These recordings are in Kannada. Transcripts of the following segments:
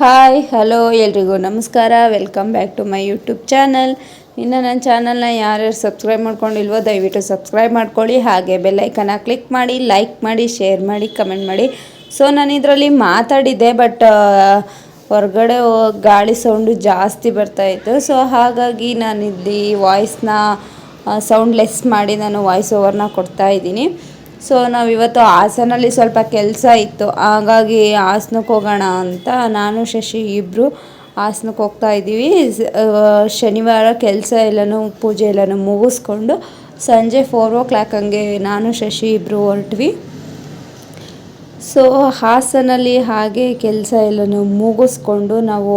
ಹಾಯ್, ಹಲೋ ಎಲ್ರಿಗೂ ನಮಸ್ಕಾರ. Welcome back to my YouTube channel ಇನ್ನು ನನ್ನ ಚಾನಲ್ನ ಯಾರ್ಯಾರು ಸಬ್ಸ್ಕ್ರೈಬ್ ಮಾಡ್ಕೊಂಡಿಲ್ವೋ, ದಯವಿಟ್ಟು ಸಬ್ಸ್ಕ್ರೈಬ್ ಮಾಡ್ಕೊಳ್ಳಿ. ಹಾಗೆ ಬೆಲ್ಲೈಕನ್ನ ಕ್ಲಿಕ್ ಮಾಡಿ ಲೈಕ್ ಮಾಡಿ ಶೇರ್ ಮಾಡಿ ಕಮೆಂಟ್ ಮಾಡಿ. ಸೊ ನಾನು ಇದರಲ್ಲಿ ಮಾತಾಡಿದ್ದೆ ಬಟ್ ಹೊರಗಡೆ ಗಾಳಿ ಸೌಂಡು ಜಾಸ್ತಿ ಬರ್ತಾಯಿತ್ತು ಸೊ ಹಾಗಾಗಿ ನಾನು ಇಲ್ಲಿ ವಾಯ್ಸ್ನ ಸೌಂಡ್ ಲೆಸ್ ಮಾಡಿ ನಾನು ವಾಯ್ಸ್ ಓವರ್ನ ಕೊಡ್ತಾ ಇದ್ದೀನಿ. ಸೊ ನಾವು ಇವತ್ತು ಹಾಸನಲ್ಲಿ ಸ್ವಲ್ಪ ಕೆಲಸ ಇತ್ತು. ಹಾಗಾಗಿ ಹಾಸನಕ್ಕೆ ಹೋಗೋಣ ಅಂತ ನಾನು, ಶಶಿ ಇಬ್ಬರು ಹಾಸನಕ್ಕೆ ಹೋಗ್ತಾ ಇದ್ದೀವಿ. ಶನಿವಾರ ಕೆಲಸ ಎಲ್ಲನೂ, ಪೂಜೆ ಎಲ್ಲನೂ ಮುಗಿಸ್ಕೊಂಡು ಸಂಜೆ ಫೋರ್ ಓ ಕ್ಲಾಕ್ ಹಂಗೆ ನಾನು, ಶಶಿ ಇಬ್ಬರು ಹೊರಟ್ವಿ. ಸೊ ಹಾಸನಲ್ಲಿ ಹಾಗೆ ಕೆಲಸ ಎಲ್ಲನೂ ಮುಗಿಸ್ಕೊಂಡು ನಾವು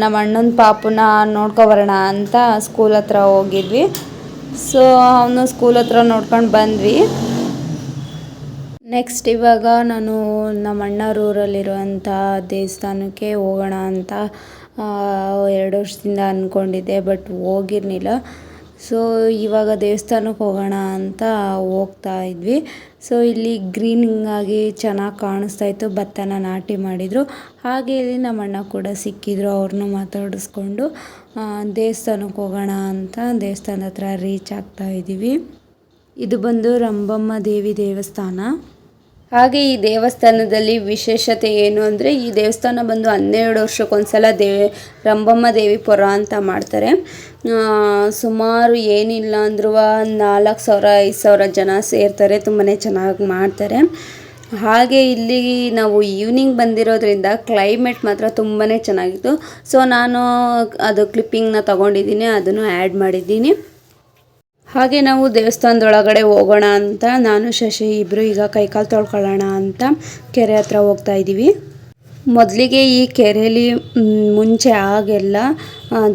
ನಮ್ಮ ಅಣ್ಣನ ಪಾಪನ ನೋಡ್ಕೊಬರೋಣ ಅಂತ ಸ್ಕೂಲ್ ಹತ್ರ ಹೋಗಿದ್ವಿ. ಸೊ ಅವನು ಸ್ಕೂಲ್ ಹತ್ರ ನೋಡ್ಕೊಂಡು ಬಂದ್ವಿ. ನೆಕ್ಸ್ಟ್ ಇವಾಗ ನಾನು ನಮ್ಮ ಅಣ್ಣವ್ರ ಊರಲ್ಲಿರುವಂಥ ದೇವಸ್ಥಾನಕ್ಕೆ ಹೋಗೋಣ ಅಂತ ಎರಡು ವರ್ಷದಿಂದ ಅಂದ್ಕೊಂಡಿದ್ದೆ ಬಟ್ ಹೋಗಿರಲಿಲ್ಲ. ಸೊ ಇವಾಗ ದೇವಸ್ಥಾನಕ್ಕೆ ಹೋಗೋಣ ಅಂತ ಹೋಗ್ತಾ ಇದ್ವಿ. ಸೊ ಇಲ್ಲಿ ಗ್ರೀನಿಂಗಾಗಿ ಚೆನ್ನಾಗಿ ಕಾಣಿಸ್ತಾ ಇತ್ತು, ಭತ್ತನ ನಾಟಿ ಮಾಡಿದರು. ಹಾಗೆ ಇಲ್ಲಿ ನಮ್ಮ ಅಣ್ಣ ಕೂಡ ಸಿಕ್ಕಿದ್ರು, ಅವ್ರನ್ನೂ ಮಾತಾಡಿಸ್ಕೊಂಡು ದೇವಸ್ಥಾನಕ್ಕೆ ಹೋಗೋಣ ಅಂತ ದೇವಸ್ಥಾನದ ಹತ್ರ ರೀಚ್ ಆಗ್ತಾ ಇದ್ದೀವಿ. ಇದು ಬಂದು ರಂಭಮ್ಮ ದೇವಿ ದೇವಸ್ಥಾನ. ಹಾಗೆ ಈ ದೇವಸ್ಥಾನದಲ್ಲಿ ವಿಶೇಷತೆ ಏನು ಅಂದರೆ ಈ ದೇವಸ್ಥಾನ ಬಂದು ಹನ್ನೆರಡು ವರ್ಷಕ್ಕೊಂದ್ಸಲ ದೇ, ರಂಭಮ್ಮ ದೇವಿ ಪುರ ಅಂತ ಮಾಡ್ತಾರೆ. ಸುಮಾರು ಏನಿಲ್ಲ ಅಂದ್ರೂ ನಾಲ್ಕು ಸಾವಿರ, ಐದು ಸಾವಿರ ಜನ ಸೇರ್ತಾರೆ ತುಂಬಾ ಚೆನ್ನಾಗಿ ಮಾಡ್ತಾರೆ. ಹಾಗೆ ಇಲ್ಲಿ ನಾವು ಈವ್ನಿಂಗ್ ಬಂದಿರೋದ್ರಿಂದ ಕ್ಲೈಮೇಟ್ ಮಾತ್ರ ತುಂಬಾ ಚೆನ್ನಾಗಿತ್ತು. ಸೊ ನಾನು ಅದು ಕ್ಲಿಪ್ಪಿಂಗ್ನ ತೊಗೊಂಡಿದ್ದೀನಿ, ಅದನ್ನು ಆ್ಯಡ್ ಮಾಡಿದ್ದೀನಿ. ಹಾಗೆ ನಾವು ದೇವಸ್ಥಾನದೊಳಗಡೆ ಹೋಗೋಣ ಅಂತ, ನಾನು, ಶಶಿ ಇಬ್ಬರು ಈಗ ಕೈಕಾಲು ತೊಳ್ಕೊಳ್ಳೋಣ ಅಂತ ಕೆರೆ ಹತ್ರ ಹೋಗ್ತಾ ಇದ್ದೀವಿ. ಮೊದಲಿಗೆ ಈ ಕೆರೆಯಲ್ಲಿ ಮುಂಚೆ ಆಗೆಲ್ಲ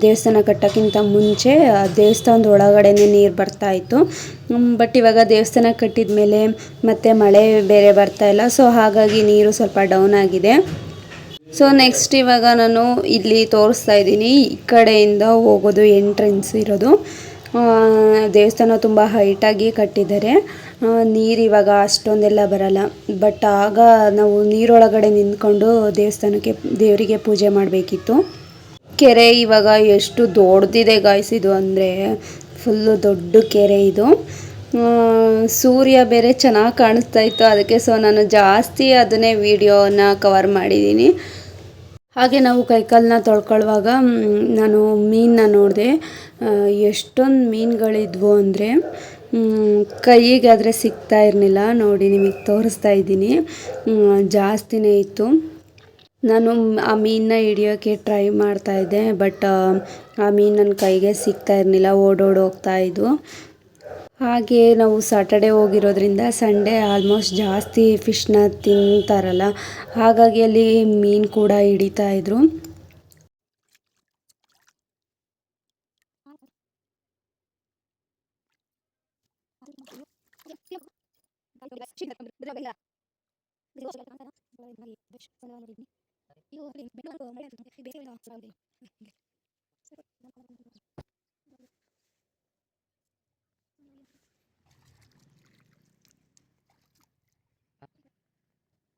ದೇವಸ್ಥಾನ ಕಟ್ಟೋಕ್ಕಿಂತ ಮುಂಚೆ ದೇವಸ್ಥಾನದ ಒಳಗಡೆನೇ ನೀರು ಬರ್ತಾ ಇತ್ತು. ಬಟ್ ಇವಾಗ ದೇವಸ್ಥಾನ ಕಟ್ಟಿದ ಮೇಲೆ ಮತ್ತೆ ಮಳೆ ಬೇರೆ ಬರ್ತಾ ಇಲ್ಲ, ಸೊ ಹಾಗಾಗಿ ನೀರು ಸ್ವಲ್ಪ ಡೌನ್ ಆಗಿದೆ. ಸೊ ನೆಕ್ಸ್ಟ್ ಇವಾಗ ನಾನು ಇಲ್ಲಿ ತೋರಿಸ್ತಾ ಇದ್ದೀನಿ, ಈ ಕಡೆಯಿಂದ ಹೋಗೋದು ಎಂಟ್ರೆನ್ಸ್ ಇರೋದು. ದೇವಸ್ಥಾನ ತುಂಬ ಹೈಟಾಗಿ ಕಟ್ಟಿದ್ದಾರೆ. ನೀರು ಇವಾಗ ಅಷ್ಟೊಂದೆಲ್ಲ ಬರಲ್ಲ. ಬಟ್ ಆಗ ನಾವು ನೀರೊಳಗಡೆ ನಿಂತ್ಕೊಂಡು ದೇವಸ್ಥಾನಕ್ಕೆ, ದೇವರಿಗೆ ಪೂಜೆ ಮಾಡಬೇಕಿತ್ತು. ಕೆರೆ ಇವಾಗ ಎಷ್ಟು ದೊಡ್ಡದಿದೆ ಗಾಯ್ಸಿದು ಅಂದರೆ ಫುಲ್ಲು ದೊಡ್ಡ ಕೆರೆ ಇದು. ಸೂರ್ಯ ಬೇರೆ ಚೆನ್ನಾಗಿ ಕಾಣಿಸ್ತಾ ಇತ್ತು. ಅದಕ್ಕೆ ಸೊ ನಾನು ಜಾಸ್ತಿ ಅದನ್ನೇ ವೀಡಿಯೋನ ಕವರ್ ಮಾಡಿದ್ದೀನಿ ಹಾಗೆ ನಾವು ಕೈಕಾಲನ್ನ ತೊಳ್ಕೊಳ್ಳುವಾಗ ನಾನು ಮೀನನ್ನ ನೋಡಿದೆ. ಎಷ್ಟೊಂದು ಮೀನುಗಳಿದ್ವು ಅಂದರೆ ಕೈಗಾದರೆ ಸಿಗ್ತಾ ಇರಲಿಲ್ಲ. ನೋಡಿ, ನಿಮಗೆ ತೋರಿಸ್ತಾ ಇದ್ದೀನಿ. ಜಾಸ್ತಿನೇ ಇತ್ತು. ನಾನು ಆ ಮೀನನ್ನ ಹಿಡಿಯೋಕ್ಕೆ ಟ್ರೈ ಮಾಡ್ತಾಯಿದ್ದೆ ಬಟ್, ಆ ಮೀನು ನನ್ನ ಕೈಗೆ ಸಿಗ್ತಾ ಇರಲಿಲ್ಲ. ಓಡೋಡಿ ಇದ್ವು. ಹಾಗೆ ನಾವು ಸಾಟರ್ಡೆ ಹೋಗಿರೋದ್ರಿಂದ ಸಂಡೇ ಆಲ್ಮೋಸ್ಟ್ ಜಾಸ್ತಿ ಫಿಶ್ನ ತಿಂತಾರಲ್ಲ. ಹಾಗಾಗಿ ಅಲ್ಲಿ ಮೀನು ಕೂಡ ಹಿಡಿತಾ ಇದ್ರು.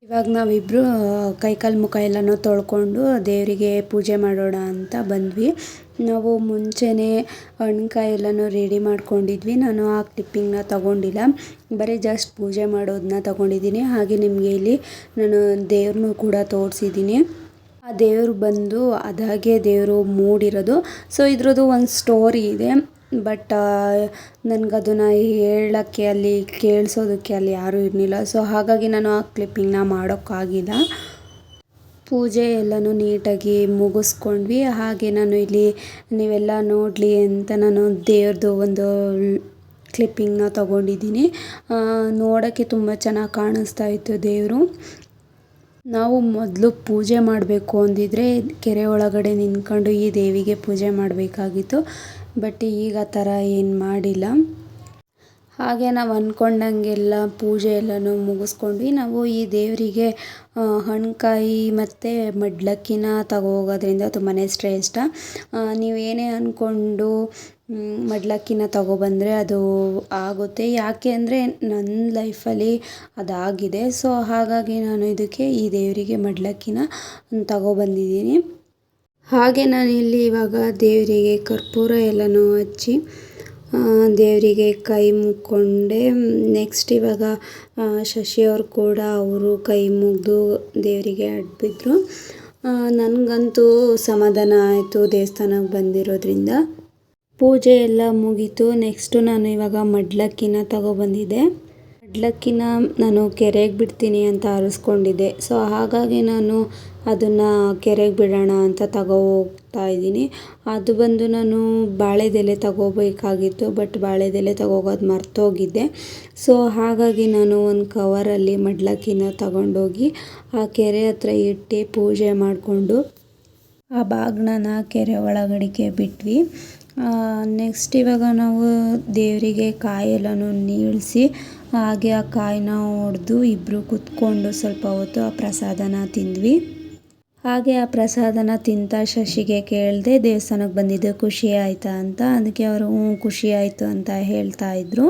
ಇವಾಗ ನಾವಿಬ್ಬರು ಕೈಕಾಲು ಮುಖ ಎಲ್ಲನೂ ತೊಳ್ಕೊಂಡು ದೇವರಿಗೆ ಪೂಜೆ ಮಾಡೋಣ ಅಂತ ಬಂದ್ವಿ. ನಾವು ಮುಂಚೆನೇ ಹಣ್ಕಾಯಿ ಎಲ್ಲನೂ ರೆಡಿ ಮಾಡ್ಕೊಂಡಿದ್ವಿ. ನಾನು ಆ ಕ್ಲಿಪ್ಪಿಂಗ್ನ ತೊಗೊಂಡಿಲ್ಲ. ಬರೀ ಜಸ್ಟ್ ಪೂಜೆ ಮಾಡೋದನ್ನ ತೊಗೊಂಡಿದ್ದೀನಿ. ಹಾಗೆ ನಿಮಗೆ ಇಲ್ಲಿ ನಾನು ದೇವ್ರನ್ನೂ ಕೂಡ ತೋರಿಸಿದ್ದೀನಿ. ಆ ದೇವರು ಬಂದು ಅದಾಗೆ ದೇವರು ಮೂಡಿರೋದು. ಸೊ ಇದ್ರದ್ದು ಒಂದು ಸ್ಟೋರಿ ಇದೆ. ಬಟ್ ನನಗದನ್ನು ಹೇಳೋಕ್ಕೆ ಅಲ್ಲಿ, ಕೇಳಿಸೋದಕ್ಕೆ ಅಲ್ಲಿ ಯಾರೂ ಇರಲಿಲ್ಲ. ಸೊ ಹಾಗಾಗಿ ನಾನು ಆ ಕ್ಲಿಪ್ಪಿಂಗ್ನ ಮಾಡೋಕ್ಕಾಗಿಲ್ಲ. ಪೂಜೆ ಎಲ್ಲನೂ ನೀಟಾಗಿ ಮುಗಿಸ್ಕೊಂಡ್ವಿ. ಹಾಗೆ ನಾನು ಇಲ್ಲಿ ನೀವೆಲ್ಲ ನೋಡಲಿ ಅಂತ ನಾನು ದೇವ್ರದ್ದು ಒಂದು ಕ್ಲಿಪ್ಪಿಂಗ್ನ ತೊಗೊಂಡಿದ್ದೀನಿ. ನೋಡೋಕ್ಕೆ ತುಂಬ ಚೆನ್ನಾಗಿ ಕಾಣಿಸ್ತಾ ಇತ್ತು ದೇವರು. ನಾವು ಮೊದಲು ಪೂಜೆ ಮಾಡಬೇಕು ಅಂದಿದ್ರೆ ಕೆರೆ ಒಳಗಡೆ ನಿಂತ್ಕೊಂಡು ಈ ದೇವಿಗೆ ಪೂಜೆ ಮಾಡಬೇಕಾಗಿತ್ತು. ಬಟ್ ಈಗ ಆ ಥರ ಏನು ಮಾಡಿಲ್ಲ. ಹಾಗೆ ನಾವು ಅಂದ್ಕೊಂಡಂಗೆಲ್ಲ ಪೂಜೆ ಎಲ್ಲನೂ ಮುಗಿಸ್ಕೊಂಡ್ವಿ. ನಾವು ಈ ದೇವರಿಗೆ ಹಣ್ಣುಕಾಯಿ ಮತ್ತು ಮಡ್ಲಕ್ಕಿನ ತಗೋ ಹೋಗೋದ್ರಿಂದ ತುಂಬಾ ಶ್ರೇಷ್ಠ ನೀವು ಏನೇ ಅಂದ್ಕೊಂಡು ಮಡ್ಲಕ್ಕಿನ ತಗೊಬಂದರೆ ಅದು ಆಗುತ್ತೆ. ಯಾಕೆ ಅಂದರೆ ನನ್ನ ಲೈಫಲ್ಲಿ ಅದಾಗಿದೆ. ಸೊ ಹಾಗಾಗಿ ನಾನು ಇದಕ್ಕೆ ಈ ದೇವರಿಗೆ ಮಡ್ಲಕ್ಕಿನ ತಗೊಬಂದಿದ್ದೀನಿ. ಹಾಗೆ ನಾನಿಲ್ಲಿ ಇವಾಗ ದೇವರಿಗೆ ಕರ್ಪೂರ ಎಲ್ಲನೂ ಹಚ್ಚಿ ದೇವರಿಗೆ ಕೈ ಮುಕ್ಕೊಂಡೆ. ನೆಕ್ಸ್ಟ್ ಇವಾಗ ಶಶಿಯವ್ರು ಕೂಡ ಅವರು ಕೈ ಮುಗಿದು ದೇವರಿಗೆ ಅಡ್ಬಿದ್ರು ನನಗಂತೂ ಸಮಾಧಾನ ಆಯಿತು ದೇವಸ್ಥಾನಕ್ಕೆ ಬಂದಿರೋದ್ರಿಂದ. ಪೂಜೆ ಎಲ್ಲ ಮುಗೀತು. ನೆಕ್ಸ್ಟು ನಾನು ಇವಾಗ ಮಡ್ಲಕ್ಕಿನ ತಗೊಬಂದಿದ್ದೆ ಮಡಿಲಕ್ಕಿನ ನಾನು ಕೆರೆಗೆ ಬಿಡ್ತೀನಿ ಅಂತ ಆರಿಸ್ಕೊಂಡಿದ್ದೆ ಸೊ, ಹಾಗಾಗಿ ನಾನು ಅದನ್ನು ಕೆರೆಗೆ ಬಿಡೋಣ ಅಂತ ತಗೋ ಹೋಗ್ತಾ ಇದ್ದೀನಿ. ಅದು ಬಂದು ನಾನು ಬಾಳೆದೆಲೆ ತಗೋಬೇಕಾಗಿತ್ತು, ಬಟ್ ಬಾಳೆದೆಲೆ ತಗೋಗೋದು ಮರ್ತೋಗಿದ್ದೆ. ಸೊ, ಹಾಗಾಗಿ ನಾನು ಒಂದು ಕವರಲ್ಲಿ ಮಡ್ಲಕ್ಕಿನ ತಗೊಂಡೋಗಿ ಆ ಕೆರೆ ಹತ್ರ ಇಟ್ಟು ಪೂಜೆ ಮಾಡಿಕೊಂಡು ಆ ಬಾಗ್ನ ಕೆರೆ ಒಳಗಡೆಗೆ ಬಿಟ್ವಿ. ನೆಕ್ಸ್ಟ್ ಇವಾಗ ನಾವು ದೇವರಿಗೆ ಕಾಯೆಲ್ಲನೂ ನೀಳಿಸಿ ಹಾಗೆ ಆ ಕಾಯಿನ ಹೊಡೆದು ಇಬ್ಬರು ಕುತ್ಕೊಂಡು ಸ್ವಲ್ಪ ಹೊತ್ತು ಆ ಪ್ರಸಾದನ ತಿಂದ್ವಿ. ಹಾಗೆ ಆ ಪ್ರಸಾದನ ತಿಂತಾ ಶಶಿಗೆ ಕೇಳಿದೆ ದೇವಸ್ಥಾನಕ್ಕೆ ಬಂದಿದ್ದು ಖುಷಿ ಆಯಿತಾ ಅಂತ, ಅದಕ್ಕೆ ಅವರು ಹ್ಞೂ ಖುಷಿ ಆಯಿತು ಅಂತ ಹೇಳ್ತಾ ಇದ್ರು.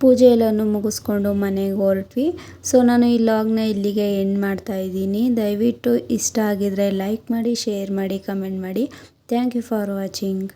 ಪೂಜೆ ಎಲ್ಲನೂ ಮುಗಿಸ್ಕೊಂಡು ಮನೆಗೆ ಹೊರಟ್ವಿ. ಸೊ ನಾನು ಈ ಲಾಗ್ನ ಇಲ್ಲಿಗೆ ಎಂಡ್ ಮಾಡ್ತಾ ಇದ್ದೀನಿ. ದಯವಿಟ್ಟು ಇಷ್ಟ ಆಗಿದರೆ ಲೈಕ್ ಮಾಡಿ, ಶೇರ್ ಮಾಡಿ, ಕಮೆಂಟ್ ಮಾಡಿ. Thank you for watching.